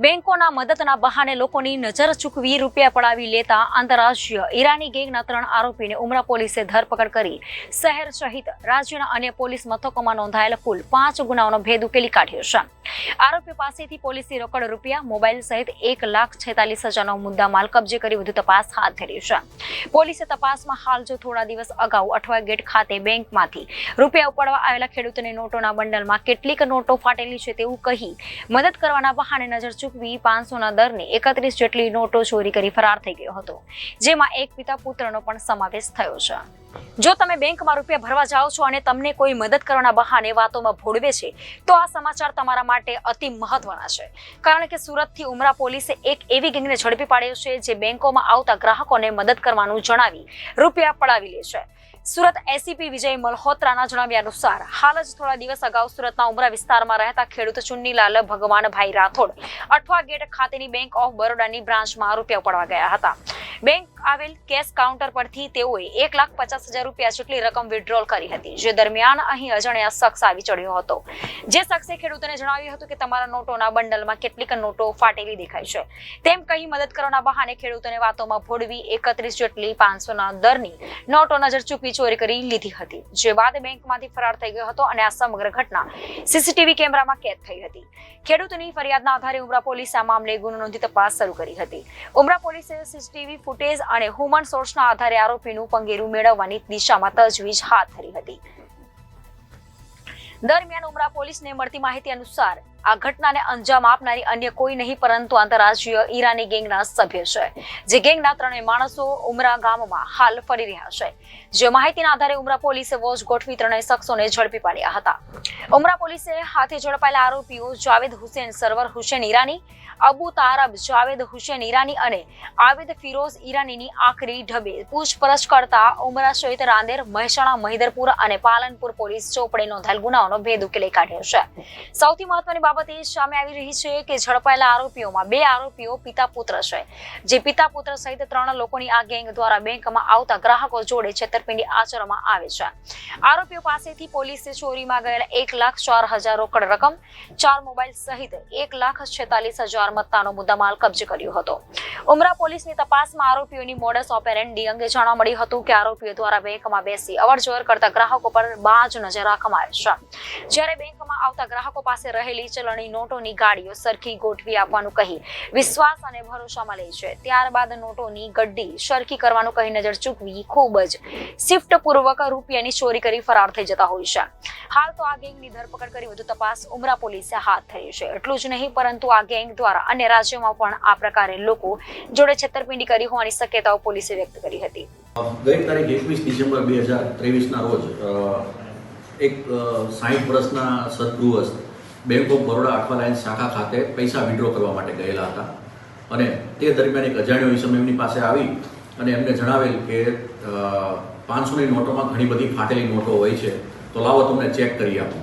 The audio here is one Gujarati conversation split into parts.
બેંકોના મદદના બહાને લોકોની નજર ચૂકવી રૂપિયા પડાવી લેતા આંતરરાષ્ટ્રીય ઈરાની ગેંગના ત્રણ આરોપીને ઉમરા પોલીસે ધરપકડ કરી. શહેર સહિત રાજ્યના અન્ય પોલીસ મથકોમાં નોંધાયેલા કુલ પાંચ ગુનાઓનો ભેદ ઉકેલી કાઢ્યો છે. આરોપી પાસેથી પોલીસે રોકડ રૂપિયા, મોબાઈલ સહિત એક લાખ છેતાલીસ હજારનો મુદ્દા માલ કબજે કરી વધુ તપાસ હાથ ધરી છે. પોલીસે તપાસમાં હાલ જો થોડા દિવસ અગાઉ અઠવા ગેટ ખાતે બેંકમાંથી રૂપિયા ઉપાડવા આવેલા ખેડૂતોને નોટોના બંડલમાં કેટલીક નોટો ફાટેલી છે તેવું કહી મદદ કરવાના બહાને નજર ચૂકવી પાંચસોના દરની એકત્રીસ જેટલી નોટો ચોરી કરી ફરાર થઈ ગયો હતો, જેમાં એક પિતા પુત્રનો પણ સમાવેશ થયો છે. જો તમે બેંકમાં રૂપિયા ભરવા જાઓ છો અને તમને કોઈ મદદ કરવાના બહાને વાતોમાં ભોળવે છે, તો આ સમાચાર તમારા માટે અતિ મહત્વના છે. કારણ કે સુરતથી ઉમરા પોલીસે એક એવી ગેંગને ઝડપી પાડ્યો છે, જે બેંકોમાં આવતા ગ્રાહકોને મદદ કરવાનું જણાવી રૂપિયા પડાવી લે છે. સુરત એસીપી વિજય મલ્હોત્રાના જણાવ્યા અનુસાર, હાલ જ થોડા દિવસ અગાઉ સુરતના ઉમરા વિસ્તારમાં રહેતા ખેડૂત ચુન્નીલાલ ભગવાનભાઈ રાઠોડ અઠવા ગેટ ખાતેની બેંક ઓફ બરોડાની બ્રાન્ચમાં રૂપિયા ઉપાડવા ગયા હતા. બેંક આવેલ કેશ કાઉન્ટર પરથી તેઓએ એક લાખ પચાસ હજાર રૂપિયા જેટલી રકમ વિડ્રોલ કરી હતી, જે દરમિયાન અહીં અજાણ્યા શખ્સ આવી ચડ્યો હતો. જે શખ્સે ખેડૂતોને જણાવ્યું હતું કે તમારા નોટોના બંડલમાં કેટલીક નોટો ફાટેલી દેખાય છે. તેમ કહી મદદ કરવાના બહાને ખેડૂતોને વાતોમાં ભોળવી એકત્રીસ જેટલી પાંચસોના દરની નોટો નજર ચૂકવી ચોરી કરી લીધી હતી, જે બાદ બેંકમાંથી ફરાર થઈ ગયો હતો અને આ સમગ્ર ઘટના સીસીટીવી કેમેરામાં કેદ થઈ હતી. ખેડૂતોની ફરિયાદના આધારે ઉમરા પોલીસે આ મામલે ગુનો નોંધી તપાસ શરૂ કરી હતી. ઉમરા પોલીસે સીસીટીવી ફૂટેજ અને હ્યુમન સોર્સના આધારે આરોપીનું પંગેરું મેળવવાની દિશામાં તજવીજ હાથ ધરી હતી. દરમિયાન ઉમરા પોલીસને મળતી માહિતી અનુસાર આ ઘટનાને અંજામ આપનારી અન્ય કોઈ નહીં, પરંતુ આંતરરાષ્ટ્રીય ઈરાની ગેંગના સભ્ય છે. જે ગેંગના ત્રણેય માણસો ઉમરા ગામમાં હાલ ફરી રહ્યા છે. જે માહિતીના આધારે ઉમરા પોલીસે વોચ ગોઠવી ત્રણેય શખ્સોને ઝડપી પાડ્યા હતા. ઉમરા પોલીસે હાથે ઝડપાયેલા આરોપીઓ જાવેદ હુસેન, સરવર હુસેન ઈરાની, અબુ તારબ, જાવેદ હુસેન ઈરાની અને આવેદ ફિરોઝ ઈરાનીની આખરી ઢબે પૂછપરછ કરતા ઉમરા સહિત રાંદેર, મહેસાણા, મહિદરપુર અને પાલનપુર પોલીસ ચોપડે નોંધાયેલ ગુનાઓનો ભેદ ઉકેલી કાઢ્યો છે. સૌથી મહત્વની બાબત સામે આવી રહી છે કે ઝડપાયેલા આરોપીઓમાં બે આરોપીઓ પિતા પુત્ર છે. જે પિતા પુત્ર સહિત ત્રણ લોકોની આ ગેંગ દ્વારા બેંકમાં આવતા ગ્રાહકો જોડે છેતરપિંડી આચરવામાં આવે છે. આરોપીઓ પાસેથી પોલીસે ચોરીમાં ગયેલા એક લાખ ચાર હજાર રોકડ રકમ, ચાર મોબાઈલ સહિત એક લાખ છેતાલીસ હજાર મત્તાનો મુદ્દામાલ કબજે કર્યો હતો. ઉમરા પોલીસની તપાસમાં આરોપીઓની મોડસ ઓપેરેન્ડી અંગે જાણવા મળ્યું હતું કે આરોપીઓ દ્વારા બેંકમાં બેસી અવરજવર કરતા ગ્રાહકો પર બાજ નજર રાખવામાં આવે છે. જ્યારે બેંકમાં આવતા ગ્રાહકો પાસે રહેલી ચલણી નોટોની ગાડીઓ સરખી ગોઠવી આપવાનું કહી વિશ્વાસ અને ભરોસામાં લે છે. ત્યારબાદ નોટોની ગડ્ડી સરખી કરવાનું કહી નજર ચૂકવી ખૂબ જ શિફ્ટ પૂર્વક રૂપિયાની ચોરી કરી ફરાર થઈ જતા હોય છે. હાલ તો આ ગેંગની ધરપકડ કરી વધુ તપાસ ઉમરા પોલીસે હાથ ધરી છે. એટલું જ નહીં, પરંતુ આ ગેંગ દ્વારા અન્ય રાજ્યોમાં પણ આ પ્રકારે લોકો જોડે છેતરપિંડી કરી હોવાની શક્યતાઓ પોલીસે વ્યક્ત કરી હતી. ગઈ તારીખ એકવીસ ડિસેમ્બર બે હજાર ત્રેવીસના રોજ એક સાહીઠ વર્ષના સદગૃહસ્થ bank of Baroda Athwa line શાખા ખાતે પૈસા વિડ્રો કરવા માટે ગયેલા હતા. અને તે દરમિયાન એક અજાણ્યો ઈસમ એમની પાસે આવી અને એમને જણાવેલ કે પાંચસોની નોટોમાં ઘણી બધી ફાટેલી નોટો હોય છે, તો લાવો તમને ચેક કરી આપું.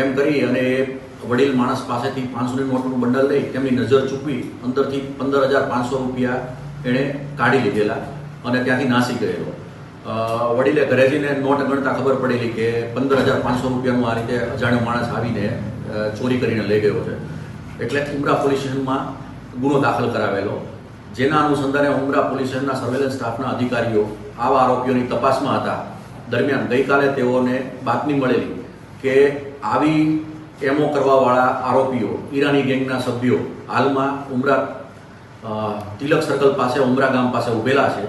એમ કરી અને એ વડીલ માણસ પાસેથી પાંચસોની નોટનું બંડલ લઈ તેમની નજર ચૂકવી અંદરથી પંદર હજાર પાંચસો રૂપિયા એણે કાઢી લીધેલા અને ત્યાંથી નાસી ગયેલો. વડીલે ઘરે જઈને નોટ ગણતા ખબર પડેલી કે પંદર હજાર પાંચસો રૂપિયાનું આ રીતે અજાણ્યો માણસ આવીને ચોરી કરીને લઈ ગયો છે. એટલે ઉમરા પોલીસ સ્ટેશનમાં ગુનો દાખલ કરાવેલો. જેના અનુસંધાને ઉમરા પોલીસ સ્ટેશનના સર્વેલન્સ સ્ટાફના અધિકારીઓ આવા આરોપીઓની તપાસમાં હતા. દરમિયાન ગઈકાલે તેઓને બાતમી મળેલી કે આવી એમો કરવાવાળા આરોપીઓ, ઈરાની ગેંગના સભ્યો હાલમાં ઉમરા તિલક સર્કલ પાસે, ઉમરા ગામ પાસે ઊભેલા છે.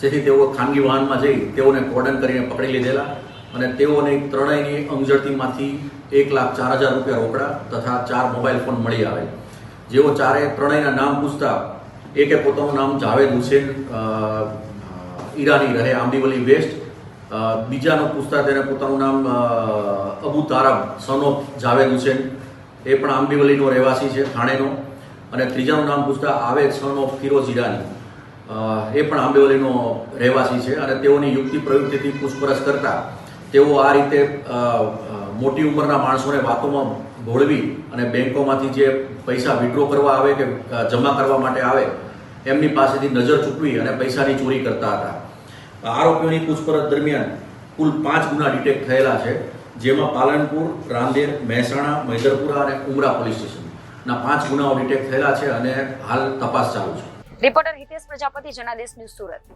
જેથી તેઓ ખાનગી વાહનમાં જઈ તેઓને કોર્ડન કરીને પકડી લીધેલા અને તેઓને ત્રણેયની અંગઝડતીમાંથી એક લાખ ચાર હજાર રૂપિયા રોકડા તથા ચાર મોબાઈલ ફોન મળી આવે. જેઓ ચારે ત્રણેયના નામ પૂછતા, એકે પોતાનું નામ જાવેદ હુસેન ઈરાની રહે આંબીવલી વેસ્ટ બીજાનું પૂછતા તેને પોતાનું નામ અબુ તારબ સન ઓફ જાવેદ હુસેન, એ પણ આંબીવલીનો રહેવાસી છે, થાણેનો. અને ત્રીજાનું નામ પૂછતા આવે સન ઓફ ફિરોઝ ઈરાની. એ પણ આંબેવલીનો રહેવાસી છે અને તેઓની યુક્તિ પ્રવૃત્તિથી પૂછપરછ કરતા તેઓ આ રીતે મોટી ઉંમરના માણસોને વાતોમાં ભોળવી અને બેંકોમાંથી જે પૈસા વિડ્રો કરવા આવે કે જમા કરવા માટે આવે, એમની પાસેથી નજર ચૂકવી અને પૈસાની ચોરી કરતા હતા. આરોપીઓની પૂછપરછ દરમિયાન કુલ પાંચ ગુના ડિટેક્ટ થયેલા છે, જેમાં પાલનપુર, રાંદેર, મહેસાણા, મૈદરપુરા અને ઉમરા પોલીસ સ્ટેશનના પાંચ ગુનાઓ ડિટેક્ટ થયેલા છે અને હાલ તપાસ ચાલુ છે. Reporter Hitesh Prajapati Janadesh news Surat.